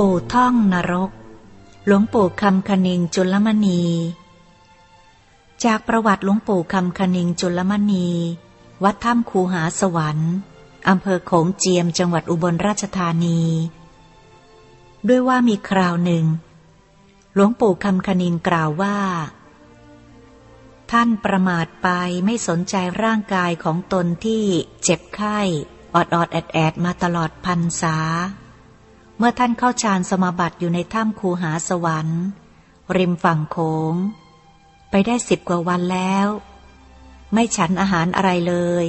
ปู่ท่องนรก หลวงปู่คำคณิงจุลมณี จากประวัติหลวงปู่คำคณิงจุลมณี วัดถ้ำคูหาสวรรค์อำเภอโขงเจียมจังหวัดอุบลราชธานี ด้วยว่ามีคราวหนึ่ง หลวงปู่คำคณิงกล่าวว่า ท่านประมาทไปไม่สนใจร่างกายของตนที่เจ็บไข้อดอดแอดแอดมาตลอดพันษา เมื่อท่านเข้าฌานสมาบัติอยู่ในถ้ำคูหาสวรรค์ ริมฝั่งโขง ไปได้สิบกว่าวันแล้ว ไม่ฉันอาหารอะไรเลย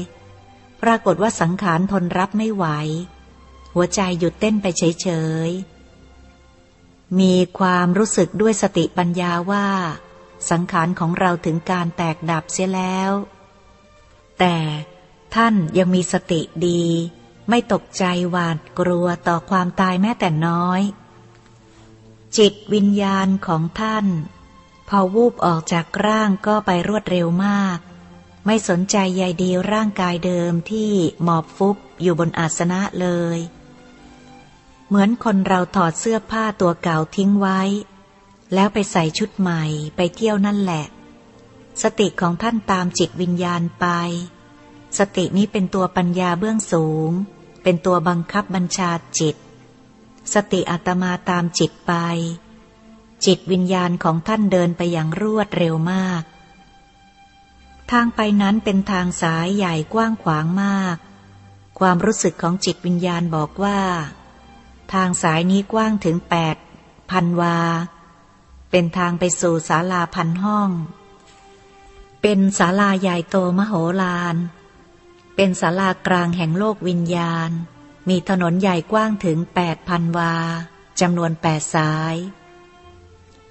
ปรากฏว่าสังขารทนรับไม่ไหว หัวใจหยุดเต้นไปเฉยๆ มีความรู้สึกด้วยสติปัญญาว่า สังขารของเราถึงการแตกดับเสียแล้ว แต่ท่านยังมีสติดี ไม่ตกใจหวาดกลัวต่อความตายแม้แต่น้อย จิตวิญญาณของท่าน พอวูบออกจากร่างก็ไปรวดเร็วมาก ไม่สนใจใยดีร่างกายเดิมที่หมอบฟุบอยู่บนอาสนะเลย เหมือนคนเราถอดเสื้อผ้าตัวเก่าทิ้งไว้ แล้วไปใส่ชุดใหม่ไปเที่ยวนั่นแหละ สติของท่านตามจิตวิญญาณไปสตินี้เป็นตัวปัญญาเบื้องสูง เป็นตัวบังคับบัญชาจิต สติอาตมาตามจิตไป จิตวิญญาณของท่านเดินไปอย่างรวดเร็วมาก ทางไปนั้นเป็นทางสายใหญ่กว้างขวางมาก ความรู้สึกของจิตวิญญาณบอกว่า ทางสายนี้กว้างถึงแปดพันวา เป็นทางไปสู่ศาลาพันห้อง เป็นศาลาใหญ่โตมโหฬาร เป็นศาลากลางแห่งโลกวิญญาณ มีถนนใหญ่กว้างถึงแปดพันวาจำนวนแปดสาย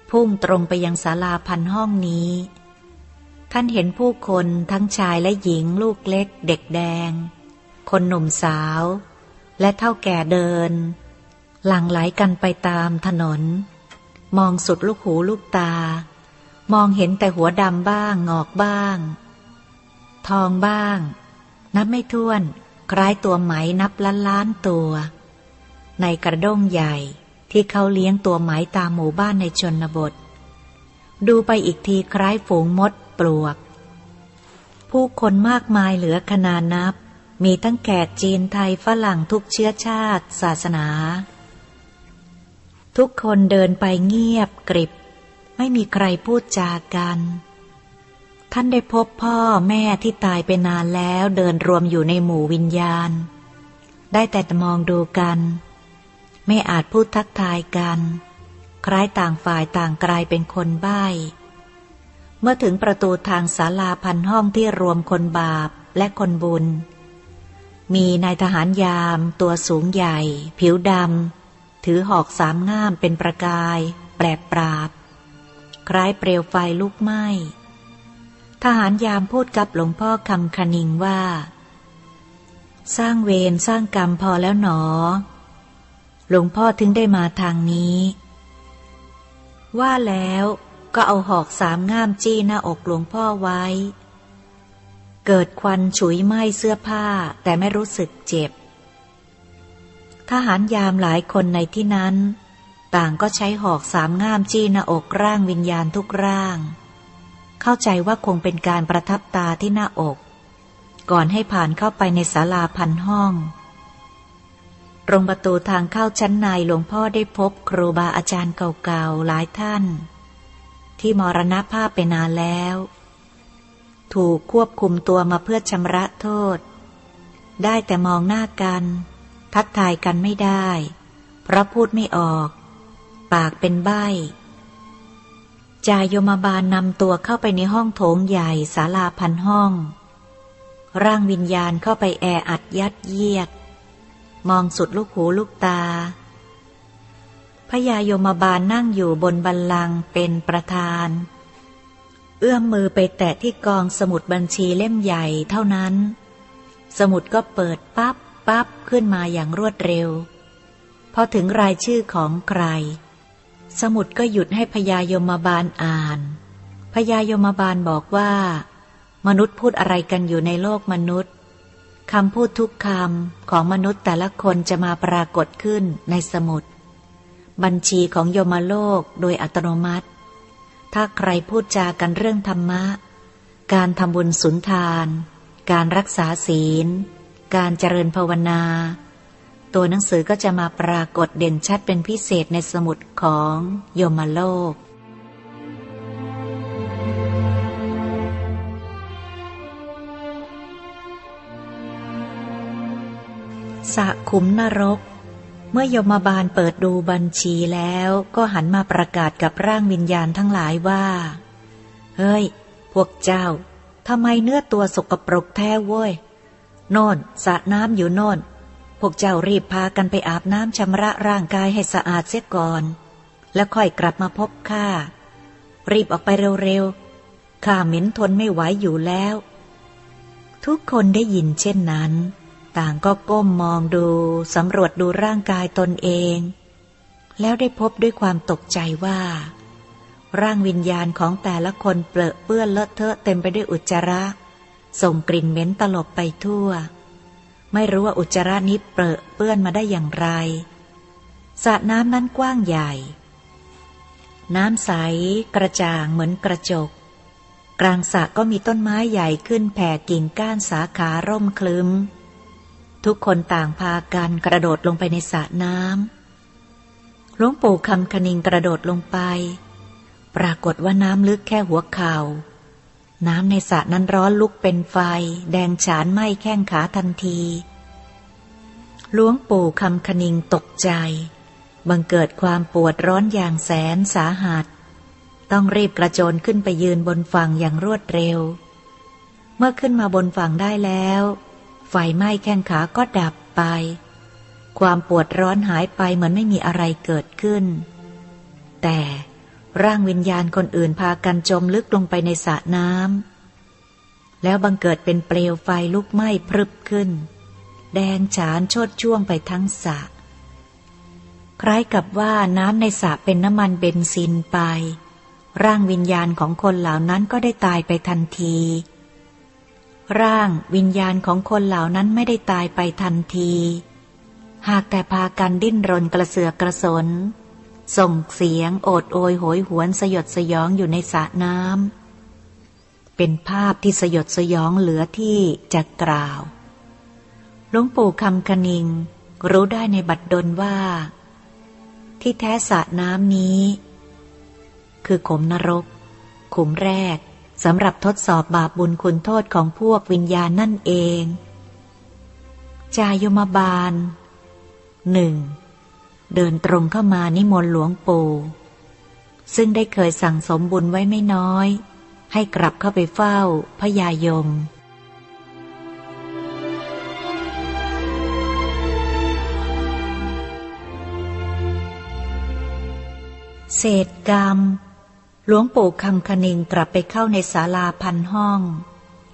พุ่งตรงไปยังศาลาพันห้องนี้ ท่านเห็นผู้คนทั้งชายและหญิงลูกเล็ก เด็กแดง คนหนุ่มสาว และเท่าแก่เดิน หลั่งไหลกันไปตามถนน มองสุดลูกหูลูกตา มองเห็นแต่หัวดำบ้างงอกบ้าง ทองบ้าง นับไม่ถ้วน คล้ายตัวไหมนับล้านล้านตัว ในกระด้งใหญ่ที่เขาเลี้ยงตัวไหมตามหมู่บ้านในชนบท ดูไปอีกทีคล้ายฝูงมดปลวก ผู้คนมากมายเหลือขนานับ มีทั้งแขกจีนไทยฝรั่งทุกเชื้อชาติ ศาสนา ทุกคนเดินไปเงียบกริบ ไม่มีใครพูดจากัน ท่านได้พบพ่อแม่ที่ตายไปนานแล้วเดินรวมอยู่ในหมู่วิญญาณ ได้แต่มองดูกัน ไม่อาจพูดทักทายกัน คล้ายต่างฝ่ายต่างกลายเป็นคนใบ้เมื่อถึงประตูทางศาลาพันห้องที่รวมคนบาปและคนบุญ มีนายทหารยามตัวสูงใหญ่ ผิวดำ ถือหอกสามง่ามเป็นประกาย แปลกปราบ คล้ายเปลวไฟลุกไหม้ ทหารยามพูดกับหลวงพ่อคำคณิงว่า สร้างเวรสร้างกรรมพอแล้วหนอ หลวงพ่อถึงได้มาทางนี้ ว่าแล้วก็เอาหอกสามง่ามจี้หน้าอกหลวงพ่อไว้ เกิดควันฉุยไหม้เสื้อผ้าแต่ไม่รู้สึกเจ็บ ทหารยามหลายคนในที่นั้น ต่างก็ใช้หอกสามง่ามจี้หน้าอกร่างวิญญาณทุกร่าง เข้าใจว่าคงเป็นการประทับตาที่หน้าอก ก่อนให้ผ่านเข้าไปในศาลาพันห้องตรงประตูทางเข้าชั้นในหลวงพ่อได้พบครูบาอาจารย์เก่าๆหลายท่าน ที่มรณภาพไปนานแล้ว ถูกควบคุมตัวมาเพื่อชำระโทษ ได้แต่มองหน้ากัน ทักทายกันไม่ได้ เพราะพูดไม่ออก ปากเป็นใบ้ จายมบาลนำตัวเข้าไปในห้องโถงใหญ่ศาลาพันห้อง ร่างวิญญาณเข้าไปแออัดยัดเยียด มองสุดลูกหูลูกตาพญายมบาลนั่งอยู่บนบัลลังเป็นประธาน เอื้อมมือไปแตะที่กองสมุดบัญชีเล่มใหญ่เท่านั้น สมุดก็เปิดปั๊บปั๊บขึ้นมาอย่างรวดเร็ว พอถึงรายชื่อของใคร สมุดก็หยุดให้พญายมบาลอ่านพญายมบาลบอกว่า มนุษย์พูดอะไรกันอยู่ในโลกมนุษย์คำพูดทุกคำของมนุษย์แต่ละคนจะมาปรากฏขึ้นในสมุด บัญชีของโยมโลกโดยอัตโนมัติ ถ้าใครพูดจากันเรื่องธรรมะ การทำบุญสุนทาน การรักษาศีล การเจริญภาวนา ตัวหนังสือก็จะมาปรากฏเด่นชัดเป็นพิเศษในสมุดของโยมโลก สะขุมนรก เมื่อยมบาลเปิดดูบัญชีแล้วก็หันมาประกาศกับร่างวิญญาณทั้งหลายว่า เฮ้ย พวกเจ้าทำไมเนื้อตัวสกปรกแท้เว้ย โน่นสระน้ำอยู่โน่น พวกเจ้ารีบพากันไปอาบน้ำชำระร่างกายให้สะอาดเสียก่อน แล้วค่อยกลับมาพบข้า รีบออกไปเร็วๆ ข้าเหม็นทนไม่ไหวอยู่แล้ว ทุกคนได้ยินเช่นนั้น ต่างก็ก้มมองดูสำรวจดูร่างกายตนเอง แล้วได้พบด้วยความตกใจว่า ร่างวิญญาณของแต่ละคนเปรอะเปื้อนเลอะเทอะเต็มไปด้วยอุจจาระ ส่งกลิ่นเหม็นตลบไปทั่ว ไม่รู้ว่าอุจจาระนี้เปรอะเปื้อนมาได้อย่างไรสระน้ำนั้นกว้างใหญ่ น้ำใสกระจ่างเหมือนกระจก กลางสระก็มีต้นไม้ใหญ่ขึ้นแผ่กิ่งก้านสาขาร่มคลึ้ม ทุกคนต่างพากันกระโดดลงไปในสระน้ำหลวงปู่คำคณิงกระโดดลงไป ปรากฏว่าน้ำลึกแค่หัวเข่า น้ำในสระนั้นร้อนลุกเป็นไฟ แดงฉานไหม้แข้งขาทันทีหลวงปู่คำคณิงตกใจ บังเกิดความปวดร้อนอย่างแสนสาหัส ต้องรีบกระโจนขึ้นไปยืนบนฝั่งอย่างรวดเร็ว เมื่อขึ้นมาบนฝั่งได้แล้ว ไฟไหม้แข้งขาก็ดับไป ความปวดร้อนหายไปเหมือนไม่มีอะไรเกิดขึ้น แต่ ร่างวิญญาณคนอื่นพากันจมลึกลงไปในสระน้ำแล้วบังเกิดเป็นเปลวไฟลุกไหม้พรึบขึ้น แดงฉานโชดช่วงไปทั้งสระคล้ายกับว่าน้ำในสระเป็นน้ำมันเบนซินไป ร่างวิญญาณของคนเหล่านั้นก็ได้ตายไปทันที ร่างวิญญาณของคนเหล่านั้นไม่ได้ตายไปทันที หากแต่พากันดิ้นรนกระเสือกกระสน ส่งเสียงโอดโอยโหยหวนสยดสยองอยู่ในสระน้ำเป็นภาพที่สยดสยองเหลือที่จะกล่าวหลวงปู่คำคณิง รู้ได้ในบัดดลว่า ที่แท้สระน้ำนี้ คือขมนรก ขุมแรกสำหรับทดสอบบาปบุญคุณโทษของพวกวิญญาณนั่นเอง จายมบาลหนึ่ง เดินตรงเข้ามานิมนต์หลวงปู่ซึ่งได้เคยสั่งสมบุญไว้ไม่น้อย ให้กลับเข้าไปเฝ้าพญายม เศษกรรม หลวงปู่คำคณิงกลับไปเข้าในศาลาพันห้อง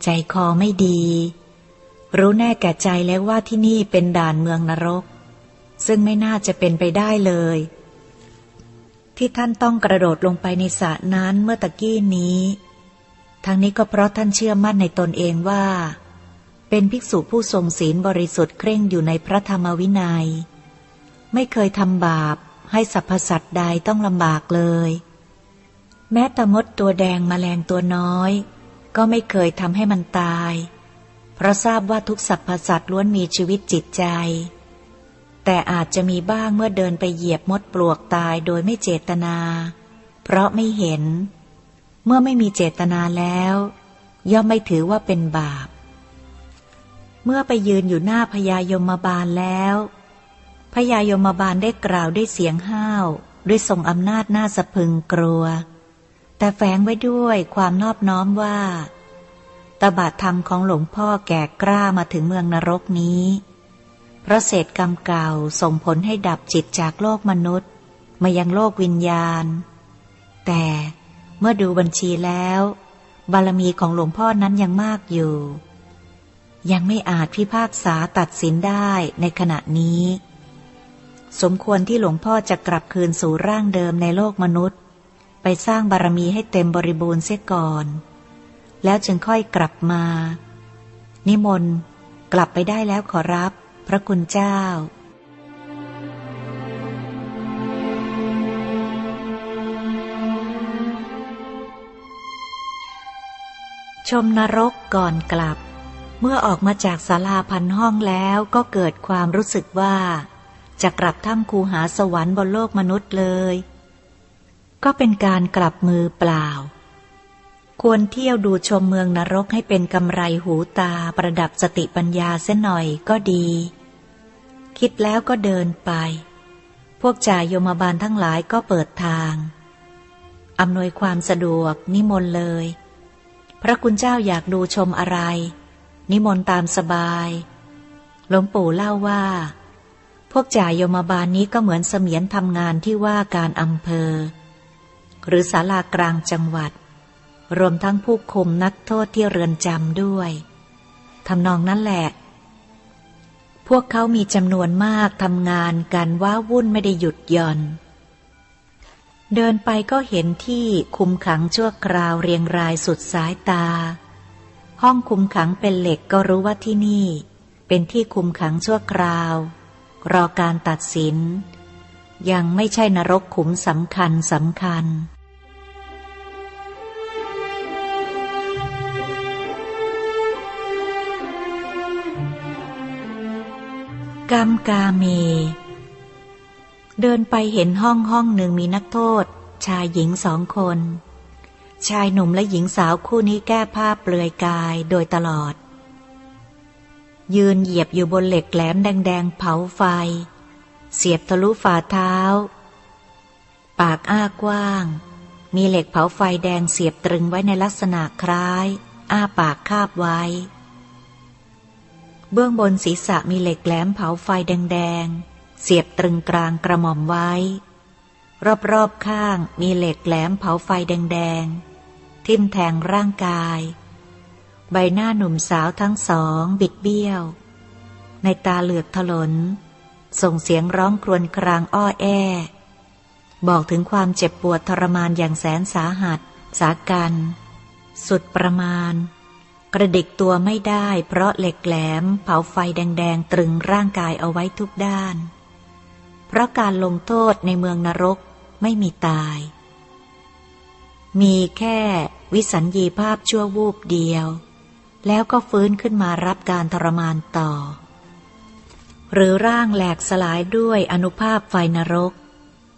ใจคอไม่ดี รู้แน่แก่ใจแล้วว่าที่นี่เป็นด่านเมืองนรก ซึ่งไม่น่าจะเป็นไปได้เลย ที่ท่านต้องกระโดดลงไปในสระนั้นเมื่อตะกี้นี้ ทั้งนี้ก็เพราะท่านเชื่อมั่นในตนเองว่า เป็นภิกษุผู้ทรงศีลบริสุทธิ์เคร่งอยู่ในพระธรรมวินยัย ไม่เคยทำบาปให้สรรพสัตว์ใดต้องลำบากเลย แม้ตะมดตัวแดงมแมลงตัวน้อย ก็ไม่เคยทำให้มันตาย เพราะทราบว่าทุกสรรพสัตว์ล้วนมีชีวิตจิตใจ แต่อาจจะมีบ้างเมื่อเดินไปเหยียบมดปลวกตายโดยไม่เจตนา เพราะไม่เห็น เมื่อไม่มีเจตนาแล้ว ย่อมไม่ถือว่าเป็นบาป เมื่อไปยืนอยู่หน้าพญายมบาลแล้วพญายมบาลได้กล่าวด้วยเสียงห้าว ด้วยทรงอำนาจหน้าสะพึงกลัว แต่แฝงไว้ด้วยความนอบน้อมว่าตบะธรรมของหลวงพ่อแก่กล้ามาถึงเมืองนรกนี้ เพราะเศษกรรมเก่าส่งผลให้ดับจิตจากโลกมนุษย์ มายังโลกวิญญาณ แต่เมื่อดูบัญชีแล้ว บารมีของหลวงพ่อนั้นยังมากอยู่ ยังไม่อาจพิพากษาตัดสินได้ในขณะนี้ สมควรที่หลวงพ่อจะกลับคืนสู่ร่างเดิมในโลกมนุษย์ ไปสร้างบารมีให้เต็มบริบูรณ์เสียก่อน แล้วจึงค่อยกลับมา นิมนต์กลับไปได้แล้วขอรับ พระคุณเจ้า ชมนรกก่อนกลับ เมื่อออกมาจากศาลาพันห้องแล้วก็เกิดความรู้สึกว่า จะกลับถ้ำคูหาสวรรค์บนโลกมนุษย์เลย ก็เป็นการกลับมือเปล่า ควรเที่ยวดูชมเมืองนรกให้เป็นกำไรหูตาประดับสติปัญญาเส้นหน่อยก็ดี คิดแล้วก็เดินไป พวกจ่ายโยมบาลทั้งหลายก็เปิดทางอำนวยความสะดวกนิมนต์เลย พระคุณเจ้าอยากดูชมอะไร นิมนต์ตามสบายหลวงปู่เล่าว่า พวกจ่ายโยมบาลนี้ก็เหมือนเสมียนทำงานที่ว่าการอำเภอ หรือศาลากลางจังหวัด รวมทั้งผู้คุมนักโทษที่เรือนจำด้วยทำนองนั้นแหละ พวกเขามีจำนวนมากทำงานกันว่าวุ่นไม่ได้หยุดย่อน เดินไปก็เห็นที่คุมขังชั่วคราวเรียงรายสุดสายตา ห้องคุมขังเป็นเหล็กก็รู้ว่าที่นี่ เป็นที่คุมขังชั่วคราว รอการตัดสิน ยังไม่ใช่นรกขุมสำคัญสำคัญ กรรมกาเมเดินไปเห็นห้องห้องหนึ่งมีนักโทษ ชายหญิงสองคน ชายหนุ่มและหญิงสาวคู่นี้แก้ผ้าเปลือยกายโดยตลอด ยืนเหยียบอยู่บนเหล็กแหลมแดงๆเผาไฟ เสียบทะลุฝ่าเท้า ปากอ้ากว้าง มีเหล็กเผาไฟแดงเสียบตรึงไว้ในลักษณะคล้าย อ้าปากคาบไว้ เบื้องบนศีรษะมีเหล็กแหลมเผาไฟแดงๆ เสียบตรึงกลางกระหม่อมไว้ รอบๆข้างมีเหล็กแหลมเผาไฟแดงๆ ทิ่มแทงร่างกาย ใบหน้าหนุ่มสาวทั้งสองบิดเบี้ยว ในตาเหลือกถลน ส่งเสียงร้องครวญครางอ้อแอ บอกถึงความเจ็บปวดทรมานอย่างแสนสาหัส สากัน สุดประมาณ กระดิกตัวไม่ได้เพราะเหล็กแหลมเผาไฟแดงๆ ตรึงร่างกายเอาไว้ทุกด้าน เพราะการลงโทษในเมืองนรกไม่มีตาย มีแค่วิสัญญีภาพชั่ววูบเดียว แล้วก็ฟื้นขึ้นมารับการทรมานต่อ หรือร่างแหลกสลายด้วยอนุภาพไฟนรก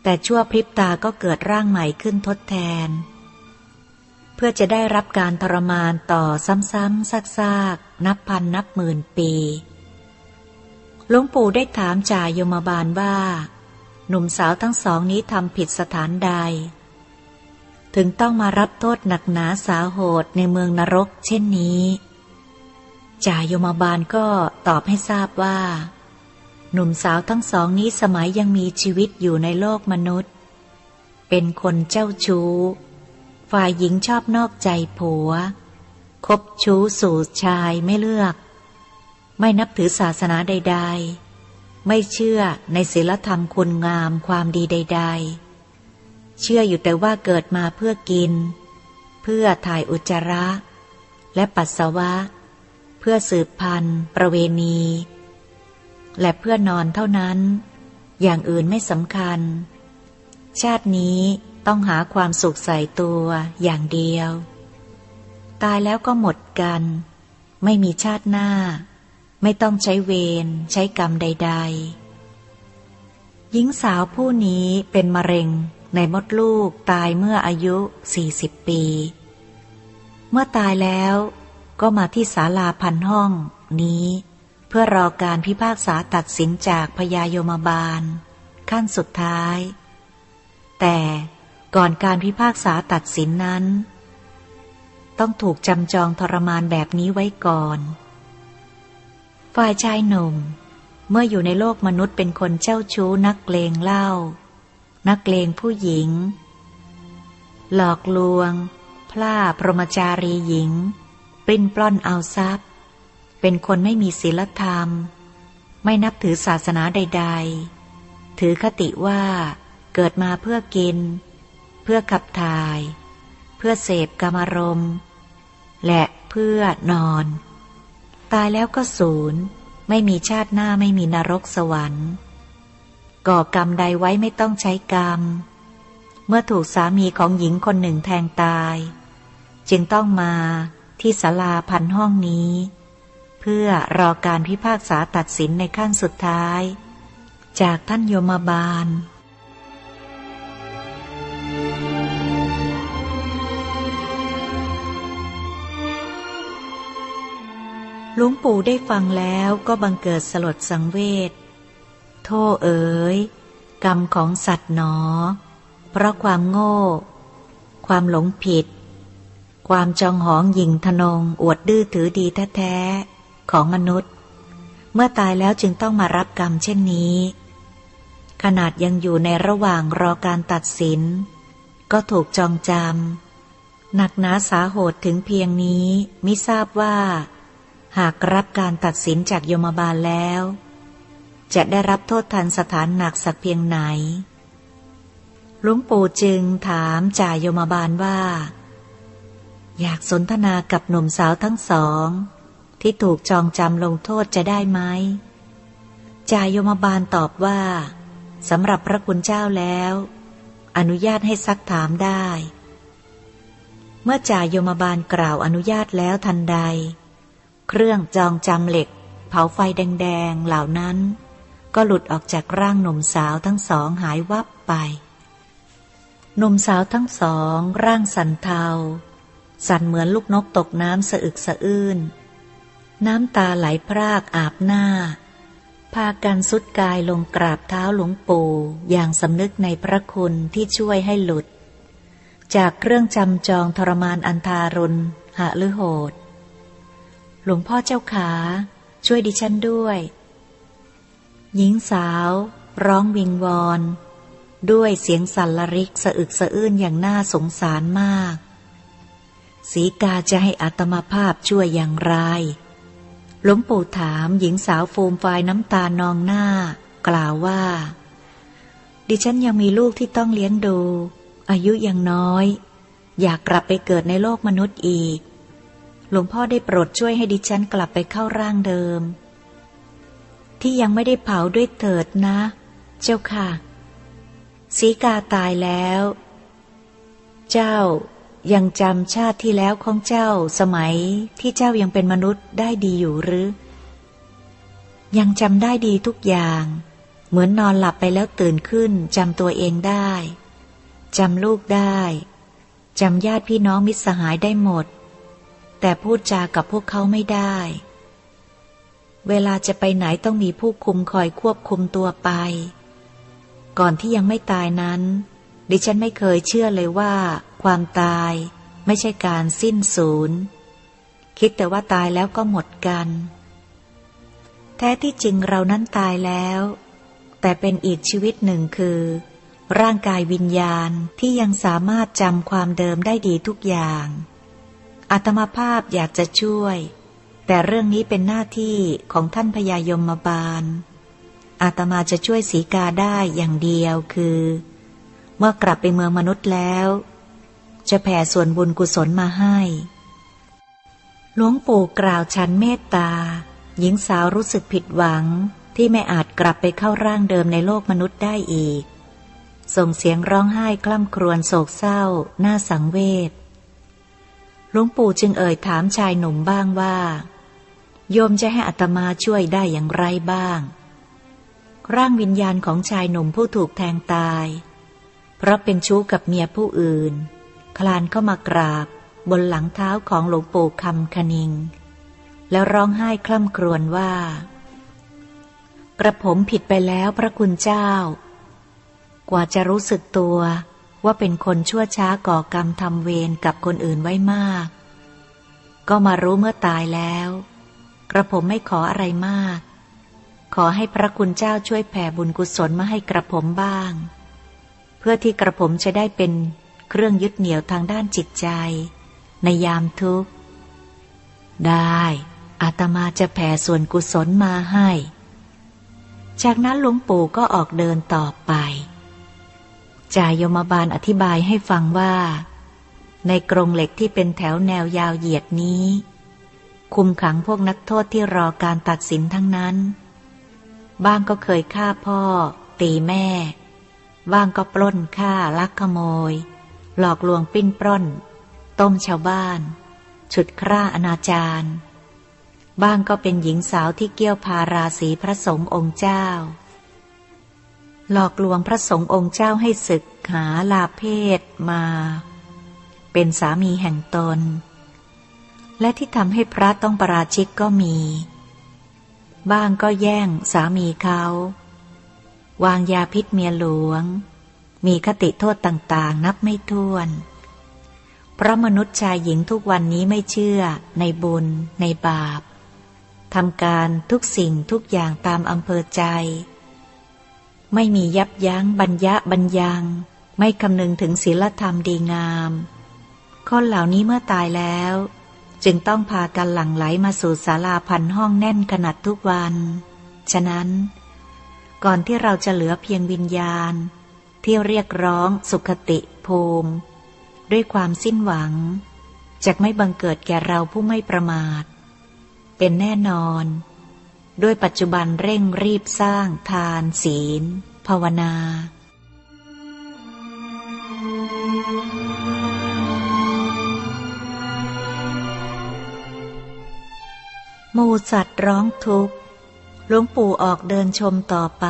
แต่ชั่วพริบตาก็เกิดร่างใหม่ขึ้นทดแทน เพื่อจะได้รับการทรมานต่อซ้ำๆซากๆ นับพันนับหมื่นปี หลวงปู่ได้ถามจ่ายมบาลว่า หนุ่มสาวทั้งสองนี้ทำผิดสถานใด ถึงต้องมารับโทษหนักหนาสาโหดในเมืองนรกเช่นนี้ จ่ายมบาลก็ตอบให้ทราบว่า หนุ่มสาวทั้งสองนี้สมัยยังมีชีวิตอยู่ในโลกมนุษย์ เป็นคนเจ้าชู้ ฝ่ายหญิงชอบนอกใจผัว คบชู้สู่ชายไม่เลือก ไม่นับถือศาสนาใด ๆ ไม่เชื่อในศีลธรรมคุณงามความดีใด ๆ เชื่ออยู่แต่ว่าเกิดมาเพื่อกิน เพื่อถ่ายอุจจาระ และปัสสาวะ เพื่อสืบพันธุ์ ประเวณี และเพื่อนอนเท่านั้น อย่างอื่นไม่สำคัญ ชาตินี้ ต้องหาความสุขใส่ตัวอย่างเดียว ตายแล้วก็หมดกัน ไม่มีชาติหน้า ไม่ต้องใช้เวรใช้กรรมใด ๆ หญิงสาวผู้นี้เป็นมะเร็งในมดลูกตายเมื่ออายุ 40 ปี เมื่อตายแล้วก็มาที่ศาลาพันห้องนี้ เพื่อรอการพิพากษาตัดสินจากพยายมบาล ขั้นสุดท้าย แต่ ก่อนการพิพากษาตัดสินนั้น ต้องถูกจำจองทรมานแบบนี้ไว้ก่อน ฝ่ายชายหนุ่ม เมื่ออยู่ในโลกมนุษย์เป็นคนเจ้าชู้นักเลงเล่า นักเลงผู้หญิง หลอกลวง พล่าพรหมจารีหญิง ปริ้นปล้อนเอาทรัพย์ เป็นคนไม่มีศีลธรรม ไม่นับถือศาสนาใด ๆ ถือคติว่าเกิดมาเพื่อกิน เพื่อขับถ่าย เพื่อเสพกรรมรมและเพื่อนอน ตายแล้วก็ศูนย์ ไม่มีชาติหน้าไม่มีนรกสวรรค์ ก่อกรรมใดไว้ไม่ต้องใช้กรรม เมื่อถูกสามีของหญิงคนหนึ่งแทงตาย จึงต้องมาที่ศาลาพันห้องนี้ เพื่อรอการพิพากษาตัดสินในขั้นสุดท้าย จากท่านโยมบาล หลวงปู่ได้ฟังแล้วก็บังเกิดสลดสังเวช โทษเอ๋ย กรรมของสัตว์หนอ เพราะความโง่ ความหลงผิด ความจองหองหยิ่งทนง อวดดื้อถือดีแท้ๆ ของมนุษย์ เมื่อตายแล้วจึงต้องมารับกรรมเช่นนี้ ขนาดยังอยู่ในระหว่างรอการตัดสิน ก็ถูกจองจำหนักหนาสาโหดถึงเพียงนี้มิทราบว่า หากรับการตัดสินจากโยมบาลแล้ว จะได้รับโทษทันสถานหนักสักเพียงไหนหลวงปู่จึงถามจ่ายโยมบาลว่า อยากสนทนากับหนุ่มสาวทั้งสอง ที่ถูกจองจำลงโทษจะได้ไหมจ่ายโยมบาลตอบว่าสำหรับพระคุณเจ้าแล้ว อนุญาตให้ซักถามได้ เมื่อจ่ายโยมบาลกล่าวอนุญาตแล้วทันใด เครื่องจองจำเหล็ก เผาไฟแดงๆ เหล่านั้น ก็หลุดออกจากร่างหนุ่มสาวทั้งสองหายวับไป หนุ่มสาวทั้งสอง ร่างสันเทา สั่นเหมือนลูกนกตกน้ำสะอึกสะอื้น น้ำตาไหลพรากอาบหน้า พากันสุดกายลงกราบเท้าหลวงปู่อย่างสำนึกในพระคุณที่ช่วยให้หลุด จากเครื่องจำจองทรมานอันทารุณหะหรือโหด หลวงพ่อเจ้าขา ช่วยดิฉันด้วย หญิงสาว ร้องวิงวอน ด้วยเสียงสั่นละริกสะอึกสะอื้นอย่างน่าสงสารมากสีกาจะให้อัตมาภาพช่วยอย่างไร หลวงปู่ถามหญิงสาวฟูมฟายน้ำตานองหน้า กล่าวว่า ดิฉันยังมีลูกที่ต้องเลี้ยงดู อายุยังน้อย อยากกลับไปเกิดในโลกมนุษย์อีก ลวงพ่อได้โปรดช่วยให้ดิฉันกลับไปเข้าร่างเดิม ที่ยังไม่ได้เผาด้วยเถิดนะ เจ้าค่ะ สีกาตายแล้ว เจ้ายังจำชาติที่แล้วของเจ้าสมัยที่เจ้ายังเป็นมนุษย์ได้ดีอยู่หรือ ยังจำได้ดีทุกอย่าง เหมือนนอนหลับไปแล้วตื่นขึ้นจำตัวเองได้จำลูกได้จำญาติพี่น้องมิตรสหายได้หมด แต่พูดจากับพวกเขาไม่ได้ เวลาจะไปไหนต้องมีผู้คุมคอยควบคุมตัวไป ก่อนที่ยังไม่ตายนั้น ดิฉันไม่เคยเชื่อเลยว่า ความตายไม่ใช่การสิ้นสูญคิดแต่ว่าตายแล้วก็หมดกัน แท้ที่จริงเรานั้นตายแล้ว แต่เป็นอีกชีวิตหนึ่งคือ ร่างกายวิญญาณที่ยังสามารถจำความเดิมได้ดีทุกอย่าง อาตมาภาพอยากจะช่วย แต่เรื่องนี้เป็นหน้าที่ของท่านพญายมบาล อาตมาจะช่วยสีกาได้อย่างเดียวคือ เมื่อกลับไปเมืองมนุษย์แล้ว จะแผ่ส่วนบุญกุศลมาให้ หลวงปู่กล่าวฉันเมตตา หญิงสาวรู้สึกผิดหวังที่ไม่อาจกลับไปเข้าร่างเดิมในโลกมนุษย์ได้อีก ส่งเสียงร้องไห้กล้ำครวญโศกเศร้าหน้าสังเวช หลวงปู่จึงเอ่ยถามชายหนุ่มบ้างว่า โยมจะให้อัตมาช่วยได้อย่างไรบ้าง ร่างวิญญาณของชายหนุ่มผู้ถูกแทงตาย เพราะเป็นชู้กับเมียผู้อื่น คลานเข้ามากราบบนหลังเท้าของหลวงปู่คำคณิง แล้วร้องไห้คล่ำครวญว่า กระผมผิดไปแล้วพระคุณเจ้า กว่าจะรู้สึกตัว ว่าเป็นคนชั่วช้าก่อกรรมทำเวรกับคนอื่นไว้มาก ก็มารู้เมื่อตายแล้ว กระผมไม่ขออะไรมาก ขอให้พระคุณเจ้าช่วยแผ่บุญกุศลมาให้กระผมบ้าง เพื่อที่กระผมจะได้เป็นเครื่องยึดเหนี่ยวทางด้านจิตใจ ในยามทุกข์ ได้อาตมาจะแผ่ส่วนกุศลมาให้ จากนั้นหลวงปู่ก็ออกเดินต่อไป จายมบาลอธิบายให้ฟังว่า ในกรงเหล็กที่เป็นแถวแนวยาวเหยียดนี้ คุมขังพวกนักโทษที่รอการตัดสินทั้งนั้น บ้างก็เคยฆ่าพ่อ ตีแม่ บ้างก็ปล้นฆ่าลักขโมย หลอกลวงปิ้นปล้น ต้มชาวบ้าน ฉุดคร่าอนาจารบ้างก็เป็นหญิงสาวที่เกี่ยวพาราศีพระสงฆ์องค์เจ้า หลอกลวงพระสงฆ์องค์เจ้าให้ศึกหาลาเพศมา เป็นสามีแห่งตน และที่ทำให้พระต้องประราชิกก็มี บ้างก็แย่งสามีเขา วางยาพิษเมียหลวง มีคติโทษต่างๆ นับไม่ถ้วน เพราะมนุษย์ชายหญิงทุกวันนี้ไม่เชื่อในบุญ ในบาปทำการทุกสิ่งทุกอย่างตามอำเภอใจ ไม่มียับยั้งบัญญะบัญญัง ไม่คำนึงถึงศีลธรรมดีงาม คนเหล่านี้เมื่อตายแล้ว จึงต้องพากันหลั่งไหลมาสู่ศาลาพันห้องแน่นขนาดทุกวัน ฉะนั้น ก่อนที่เราจะเหลือเพียงวิญญาณ ที่เรียกร้องสุขติภูมิ ด้วยความสิ้นหวังจะไม่บังเกิดแก่เราผู้ไม่ประมาท เป็นแน่นอน ด้วยปัจจุบันเร่งรีบสร้างทานศีล ภาวนา หมูสัตว์ร้องทุกข์หลวงปู่ออกเดินชมต่อไป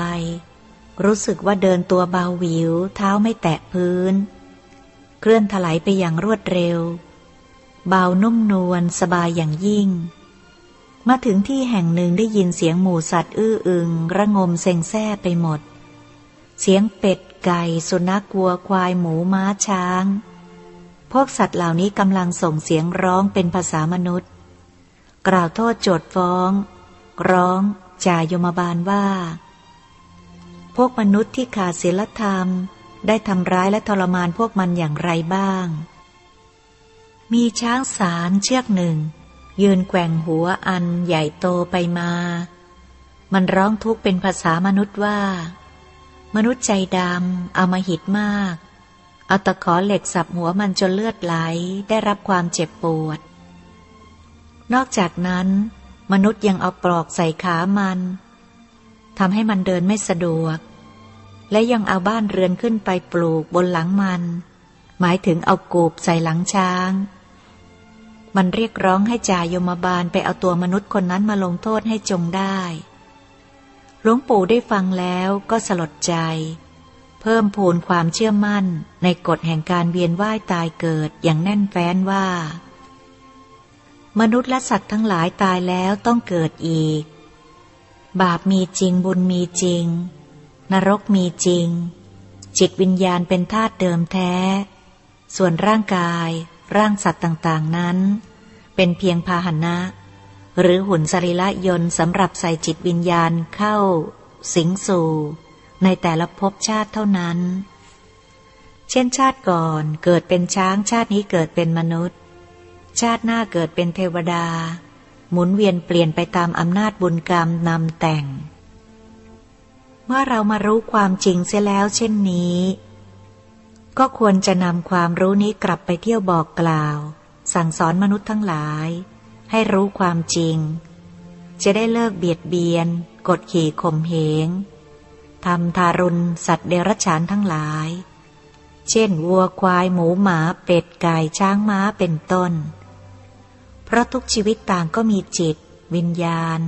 รู้สึกว่าเดินตัวเบาหวิว เท้าไม่แตะพื้น เคลื่อนถลายไปอย่างรวดเร็ว เบานุ่มนวลสบายอย่างยิ่ง มาถึงที่แห่งหนึ่งได้ยินเสียงหมูสัตว์อื้ออึง ระงมเซ็งแซ่ไปหมด เสียงเป็ดไก่สุนัขวัวควายหมูม้าช้าง พวกสัตว์เหล่านี้กำลังส่งเสียงร้องเป็นภาษามนุษย์ กล่าวโทษโจทฟ้อง ร้องจ่ายมบาลว่า พวกมนุษย์ที่ขาดศีลธรรม ได้ทำร้ายและทรมานพวกมันอย่างไรบ้าง มีช้างสารเชือกหนึ่ง ยืนแกว่งหัวอันใหญ่โตไปมา มันร้องทุกข์เป็นภาษามนุษย์ว่า มนุษย์ใจดำเอามาหิดมาก เอาตะขอเหล็กสับหัวมันจนเลือดไหลได้รับความเจ็บปวด นอกจากนั้น มนุษย์ยังเอาปลอกใส่ขามันทำให้มันเดินไม่สะดวก และยังเอาบ้านเรือนขึ้นไปปลูกบนหลังมัน หมายถึงเอากูบใส่หลังช้าง มันเรียกร้องให้จ่ายมบาลไปเอาตัวมนุษย์คนนั้นมาลงโทษให้จงได้ หลวงปู่ได้ฟังแล้วก็สลดใจ เพิ่มพูนความเชื่อมั่นในกฎแห่งการเวียนว่ายตายเกิดอย่างแน่นแฟ้นว่า มนุษย์และสัตว์ทั้งหลายตายแล้วต้องเกิดอีก บาปมีจริงบุญมีจริง นรกมีจริง จิตวิญญาณเป็นธาตุเดิมแท้ ส่วนร่างกาย ร่างสัตว์ต่างๆนั้น เป็นเพียงพาหนะ หรือหุ่นสรีระยนต์สำหรับใส่จิตวิญญาณเข้า สิงสู่ ในแต่ละภพชาติเท่านั้น เช่นชาติก่อนเกิดเป็นช้างชาตินี้เกิดเป็นมนุษย์ ชาติหน้าเกิดเป็นเทวดา หมุนเวียนเปลี่ยนไปตามอำนาจบุญกรรมนำแต่ง เมื่อเรามารู้ความจริงเสียแล้วเช่นนี้ ก็ควรจะนำความรู้นี้กลับไปเที่ยวบอกกล่าว สั่งสอนมนุษย์ทั้งหลาย ให้รู้ความจริง จะได้เลิกเบียดเบียน กดขี่ข่มเหงทำทารุณสัตว์เดรัจฉานทั้งหลาย เช่น วัวควายหมูหมาเป็ดไก่ช้างม้าเป็นต้น เพราะทุกชีวิตต่างก็มีจิต วิญญาณ